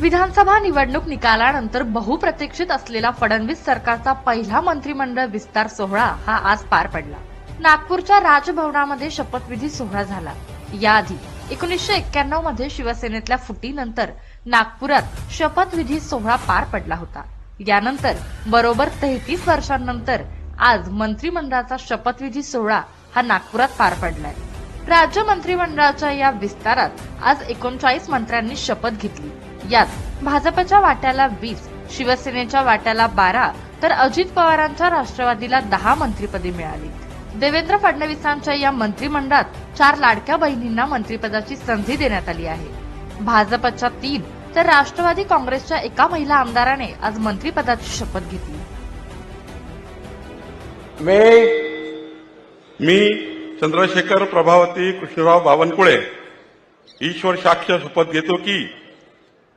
विधानसभा निवडणूक निकालानंतर बहुप्रतीक्षित असलेला फडणवीस सरकारचा पहिला मंत्रिमंडळ विस्तार सोहळा हा आज पार पडला. नागपूरच्या राजभवनामध्ये शपथविधी सोहळा झाला. याआधी एकोणीसशे एक्क्याण्णवमध्ये शिवसेनेतल्या फुटीनंतर नागपुरात शपथविधी सोहळा पार पडला होता. यानंतर बरोबर तेहतीस वर्षांनंतर आज मंत्रिमंडळाचा शपथविधी सोहळा हा नागपुरात पार पडलाय. राज्य मंत्रिमंडळाच्या या विस्तारात आज एकोणचाळीस मंत्र्यांनी शपथ घेतली. यात भाजपच्या वाट्याला वीस शिवसेनेच्या वाट्याला बारा तर अजित पवारांच्या राष्ट्रवादीला दहा मंत्रिपदे मिळाली. देवेंद्र फडणवीसांच्या या मंत्रिमंडळात चार लाडक्या बहिणींना मंत्रिपदाची संधी देण्यात आली आहे. भाजपच्या तीन तर राष्ट्रवादी काँग्रेसच्या एका महिला आमदाराने आज मंत्रिपदाची शपथ घेतली. मी चंद्रशेखर प्रभावती कृष्णराव बावनकुळे ईश्वर साक्ष शपथ घेतो की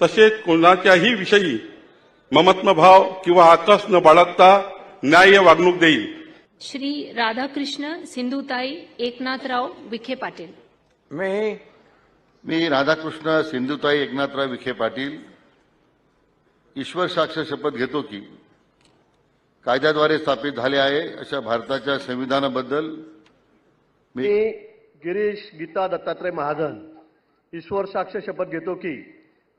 तसेच कोणाच्याही विषयी ममत्मभाव किंवा आकस न बाळगता न्याय्य वागणूक देईल. श्री राधाकृष्ण सिंधुताई एकनाथराव विखे पाटील. मैं मी राधाकृष्ण सिंधुताई एकनाथराव विखे पाटील ईश्वर साक्ष शपथ घेतो की कायद्याद्वारे स्थापित झाले आहे अशा भारताच्या संविधानाबद्दल मी मी गिरीश गीता दत्तात्रय महाजन ईश्वर साक्ष शपथ घेतो की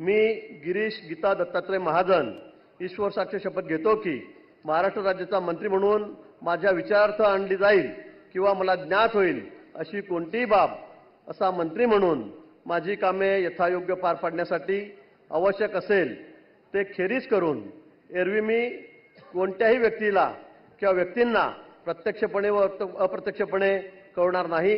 मी गिरीश गीता दत्तात्रय महाजन ईश्वर साक्ष शपथ घेतो की महाराष्ट्र राज्याचा मंत्री म्हणून माझ्या विचारार्थ आणली जाईल किंवा मला ज्ञात होईल अशी कोणतीही बाब असा मंत्री म्हणून माझी कामे यथायोग्य पार पाडण्यासाठी आवश्यक असेल ते खेरीज करून एरवी मी कोणत्याही व्यक्तीला किंवा व्यक्तींना प्रत्यक्षपणे व अप्रत्यक्षपणे कळणार नाही.